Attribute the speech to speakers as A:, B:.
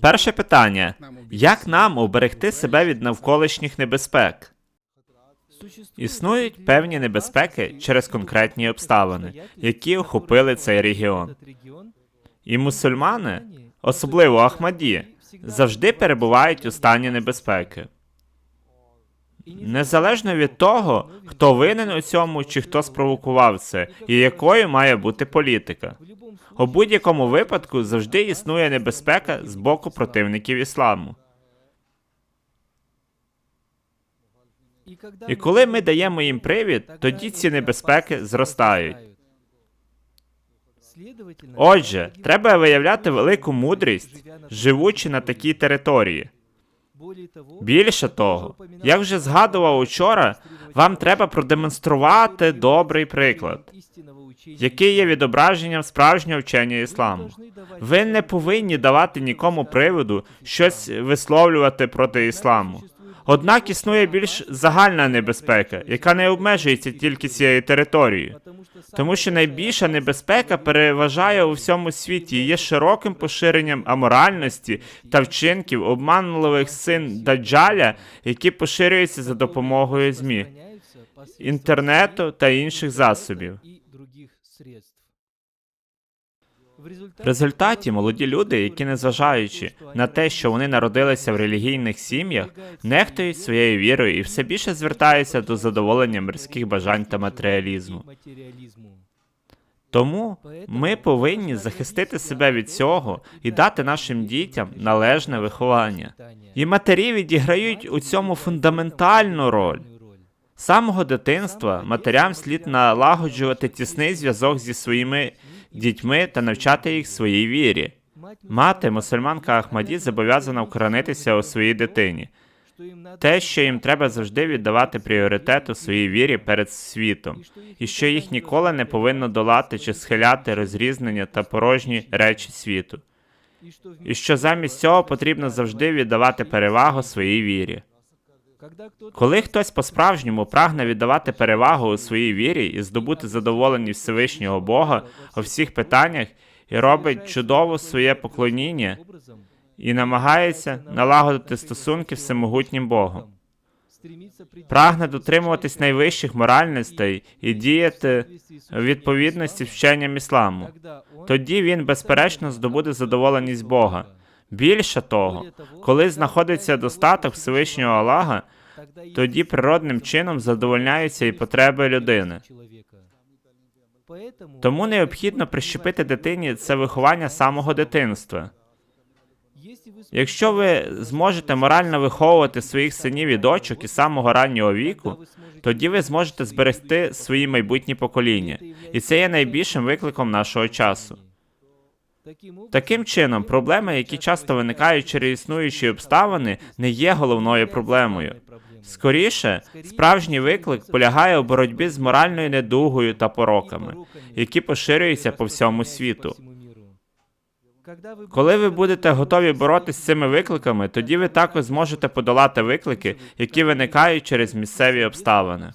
A: Перше питання: як нам уберегти себе від навколишніх небезпек? Існують певні небезпеки через конкретні обставини, які охопили цей регіон. І мусульмани, особливо Ахмаді, завжди перебувають у стані небезпеки. Незалежно від того, хто винен у цьому чи хто спровокував це, і якою має бути політика. У будь-якому випадку завжди існує небезпека з боку противників ісламу. І коли ми даємо їм привід, тоді ці небезпеки зростають. Отже, треба виявляти велику мудрість, живучи на такій території. Більше того, як вже згадував учора, вам треба продемонструвати добрий приклад, який є відображенням справжнього вчення ісламу. Ви не повинні давати нікому приводу щось висловлювати проти ісламу. Однак існує більш загальна небезпека, яка не обмежується тільки цією територією. Тому що найбільша небезпека переважає у всьому світі і є широким поширенням аморальності та вчинків обманливих син Даджаля, які поширюються за допомогою ЗМІ, інтернету та інших засобів. В результаті молоді люди, які незважаючи на те, що вони народилися в релігійних сім'ях, нехтують своєю вірою і все більше звертаються до задоволення мирських бажань та матеріалізму. Тому ми повинні захистити себе від цього і дати нашим дітям належне виховання. І матері відіграють у цьому фундаментальну роль. З самого дитинства матерям слід налагоджувати тісний зв'язок зі своїми дітьми та навчати їх своїй вірі. Мати, мусульманка Ахмаді, зобов'язана вкоронитися у своїй дитині. Те, що їм треба завжди віддавати пріоритет у своїй вірі перед світом, і що їх ніколи не повинно долати чи схиляти розрізнення та порожні речі світу, і що замість цього потрібно завжди віддавати перевагу своїй вірі. Коли хтось по-справжньому прагне віддавати перевагу у своїй вірі і здобути задоволеність Всевишнього Бога у всіх питаннях і робить чудово своє поклоніння і намагається налагодити стосунки з всемогутнім Богом, прагне дотримуватись найвищих моральностей і діяти у відповідності з вченням ісламу. Тоді він, безперечно, здобуде задоволеність Бога. Більше того, коли знаходиться достаток Всевишнього Аллаха, тоді природним чином задовольняються і потреби людини. Тому необхідно прищепити дитині це виховання самого дитинства. Якщо ви зможете морально виховувати своїх синів і дочок із самого раннього віку, тоді ви зможете зберегти свої майбутні покоління, і це є найбільшим викликом нашого часу. Таким чином, проблеми, які часто виникають через існуючі обставини, не є головною проблемою. Скоріше, справжній виклик полягає у боротьбі з моральною недугою та пороками, які поширюються по всьому світу. Коли ви будете готові боротися з цими викликами, тоді ви також зможете подолати виклики, які виникають через місцеві обставини.